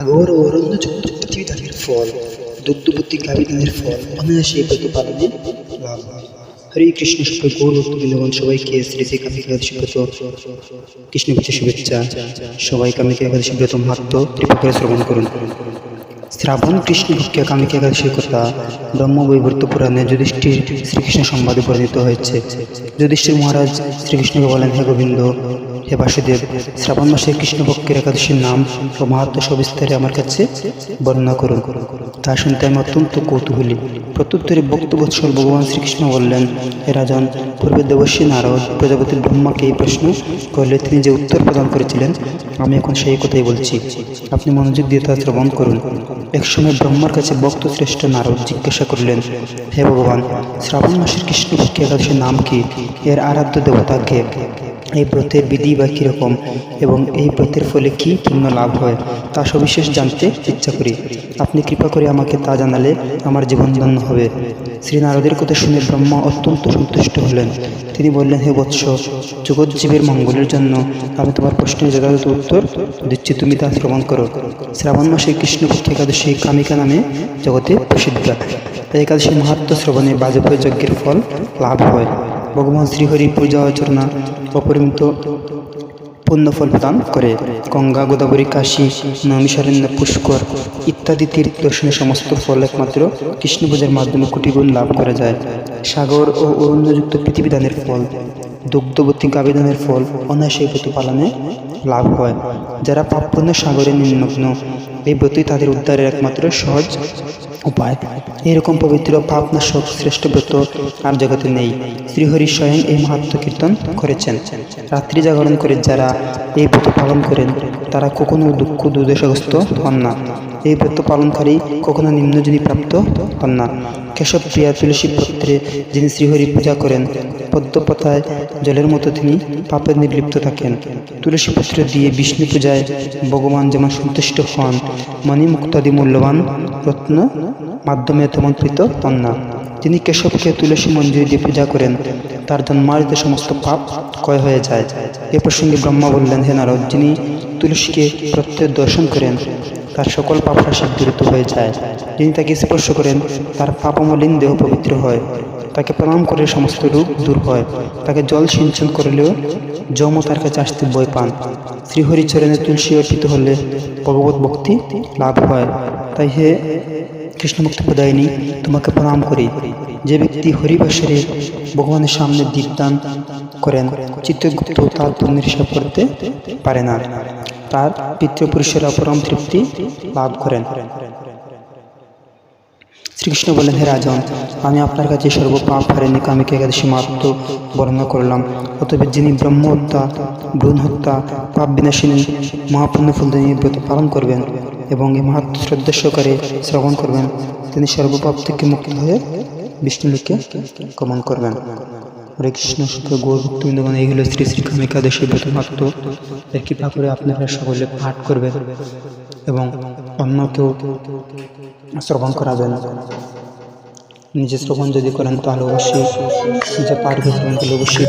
ঘোর ও অরণ্যযুক্ত পৃথিবীদানের ফল দুগ্ধবতী গাভীদানের ফল অনায়াসে ব্রত পালনে লাভ। হরে কৃষ্ণ সবাই গৌর ভক্তবৃন্দগণ সবাইকে শ্রী শ্রী কামিকা একাদশী ব্রত কৃষ্ণ পূজা শুভেচ্ছা সবাই কামিকা একাদশী ব্রত মাহাত্ম কৃপা করে শ্রবণ করুন শ্রাবণ কৃষ্ণ ভক্তিয়া কামিকা একাদশীর কথা ব্রহ্ম বৈবর্ত পুরাণে যুধিষ্ঠির শ্রীকৃষ্ণ সংবাদে পরিণত হয়েছে যুধিষ্ঠির মহারাজ শ্রীকৃষ্ণকে বলেন হে গোবিন্দ হে বাসুদেব, শ্রাবণ মাসে কৃষ্ণপক্ষের একাদশীর নাম ও মাহাত্ম সবিস্তারে আমার কাছে বর্ণনা করুন। তা শুনতে আমি অত্যন্ত কৌতূহলী। প্রত্যুত্তরে ভক্তবৎসল ভগবান শ্রীকৃষ্ণ বললেন, হে রাজন, পূর্বে দেবশ্রী নারদ প্রজাপতি ব্রহ্মাকে এই প্রশ্ন করলে তিনি যে উত্তর প্রদান করেছিলেন, আমি এখন সেই কথাই বলছি। আপনি মনোযোগ দিয়ে তা শ্রবণ করুন। একসময় ব্রহ্মার কাছে ভক্ত শ্রেষ্ঠ নারদ জিজ্ঞাসা করলেন, হে ভগবান, শ্রাবণ মাসের কৃষ্ণপক্ষী একাদশীর নাম কি? এর আরাধ্য দেবতা কে? এই ব্রতের বিধি বা কীরকম এবং এই ব্রতের ফলে কি পুণ্য লাভ হয়, তা সবিশেষ জানতে ইচ্ছা করি। আপনি কৃপা করে আমাকে তা জানালে আমার জীবন ধন্য হবে। শ্রী নারদের কথা শুনে ব্রহ্মা অত্যন্ত সন্তুষ্ট হলেন। তিনি বললেন, হে বৎস জগৎজীবের মঙ্গলের জন্য আমি তোমার প্রশ্নের যথাযথ উত্তর দিচ্ছি, তুমি তা শ্রবণ করো। শ্রাবণ মাসে কৃষ্ণপক্ষ একাদশী কামিকা নামে জগতে প্রসিদ্ধ। একাদশী মাহাত্ম শ্রবণে বাজপেয় যজ্ঞের ফল লাভ হয়। ভগবান শ্রীহরি পূজা অর্চনা অপরিমিত পুণ্যফল প্রদান করে। গঙ্গা, গোদাবরী, কাশী, নৈমিষারণ্য, পুষ্কর ইত্যাদি তীর্থ দর্শনের সমস্ত ফল একমাত্র কৃষ্ণ পূজার মাধ্যমে কোটিগুণ লাভ করা যায়। সাগর ও অরণ্যযুক্ত পৃথিবীদানের ফল, দুগ্ধবতী গাবিদানের ফল অনায়াসে ব্রত পালনে লাভ হয়। যারা পাপপূর্ণ সাগরে নিমগ্ন, এই ব্রতই তাদের উদ্ধারের একমাত্র সহজ উপায়। এরকম পবিত্র পাপনাশক শ্রেষ্ঠ ব্রত আর জগতে নেই। শ্রীহরি স্বয়ং এই মাহাত্ম কীর্তন করেছেন। রাত্রি জাগরণ করে যারা এই ব্রত পালন করেন, তারা কখনো দুঃখ দুর্দশাগ্রস্ত হন না। এই ব্রত পালনকারী কখনো নিম্নজনী প্রাপ্ত হন না। কেশব প্রিয়া তুলসী পত্রে যিনি শ্রীহরি পূজা করেন পদ্মপথায় জলের মতো তিনি পাপে নির্লিপ্ত থাকেন। তুলসী পত্র দিয়ে বিষ্ণু পূজায় ভগবান যেমন সন্তুষ্ট হন মণিমুক্তাদি মূল্যবান রত্ন মাধ্যমে তেমন প্রীত হন না তিনি কেশবকে তুলসী মন্দিরে দিয়ে পূজা করেন, তার জন্মারিত সমস্ত পাপ ক্ষয় হয়ে যায়। এ প্রসঙ্গে ব্রহ্মা বললেন, হে নারদ, যিনি তুলসীকে প্রত্যয় দর্শন করেন, তার সকল পাপ পাপরাশি দূরিত হয়ে যায়। যিনি তাকে স্পর্শ করেন, তার পাপমলিন দেহ পবিত্র হয়। তাকে প্রণাম করে সমস্ত রূপ দূর হয়। তাকে জল সিঞ্চন করলেও যম তার কাছে আসতে বই পান। শ্রীহরিচরণে তুলসী অর্পিত হলে ভগবত ভক্তি লাভ হয়। তাই হে কৃষ্ণমুক্ত প্রদায়িনী তোমাকে প্রণাম করি। যে ব্যক্তি হরিবাসরে ভগবানের সামনে দীপদান করেন চিত্রগুপ্ত তার পুণ্যের করতে পারে না। তার পিতৃপুরুষেরা পরম তৃপ্তি লাভ করেন। শ্রীকৃষ্ণ বলেন, হে রাজন, আমি আপনার কাছে সর্বপাপ হারেনি কামিকে একাদশী মাত্র বর্ণনা করলাম? অতএব যিনি ব্রহ্ম হত্যা, ভ্রূণ হত্যা, পাপ বিনাশিনী, মহাপুণ্য ফলদানী ব্রত পালন করবেন এবং এই মাহাত্ম শ্রদ্ধা সহকারে শ্রবণ করবেন। তিনি সর্বপাপ থেকে মুক্ত হয়ে বিষ্ণুলোকে গমন করবেন। হরে কৃষ্ণ শুক্র গৌরভক্তবৃন্দগণ এই হলো শ্রী শ্রী কামিকাদশী মাত্র এর কৃপা করে আপনারা সকলে পাঠ করবেন এবং অন্যকেও শ্রবণ করাবেন। নিজে শ্রবণ যদি করেন তাহলে অবশ্যই নিজে পাঠ করে শ্রবণ করলে অবশ্যই।